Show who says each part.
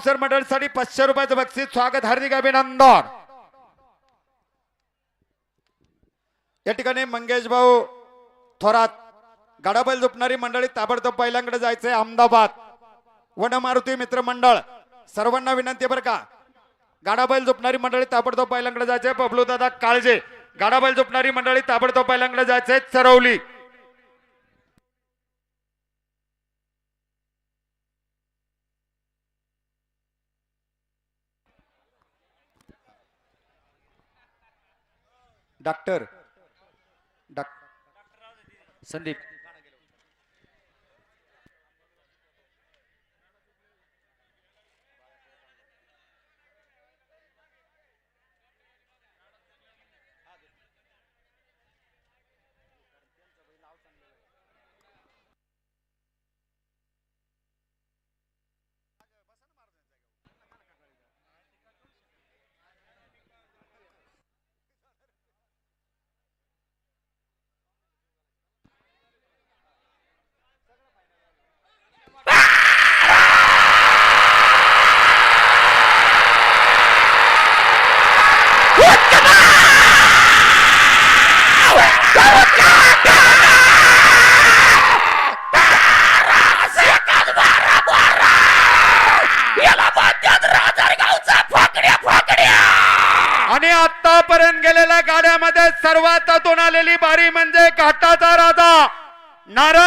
Speaker 1: Sir मंडळीसाठी पाचशे रुपयाचं बक्षीस स्वागत हार्दिक अभिनंदन या ठिकाणी मंगेश भाऊ थोरात गाडाबैल झोपणारी मंडळी ताबडतोब पहिल्यांकडे जायचंय अहमदाबाद. वनमारुती मित्र मंडळ सर्वांना विनंती बरं का. गाडाबैल झोपणारी मंडळी ताबडतोब पहिल्यांकडे जायचंय. बबलू दादा काळजे गाडाबैल झोपणारी मंडळी ताबडतोब पहिल्यांकडे जायचंय. चरवली. डॉक्टर डॉ- संदीप. आतापर्यंत गेलेल्या गाड्यामध्ये सर्वात आतून आलेली बारी म्हणजे घाटाचा राजा नारायण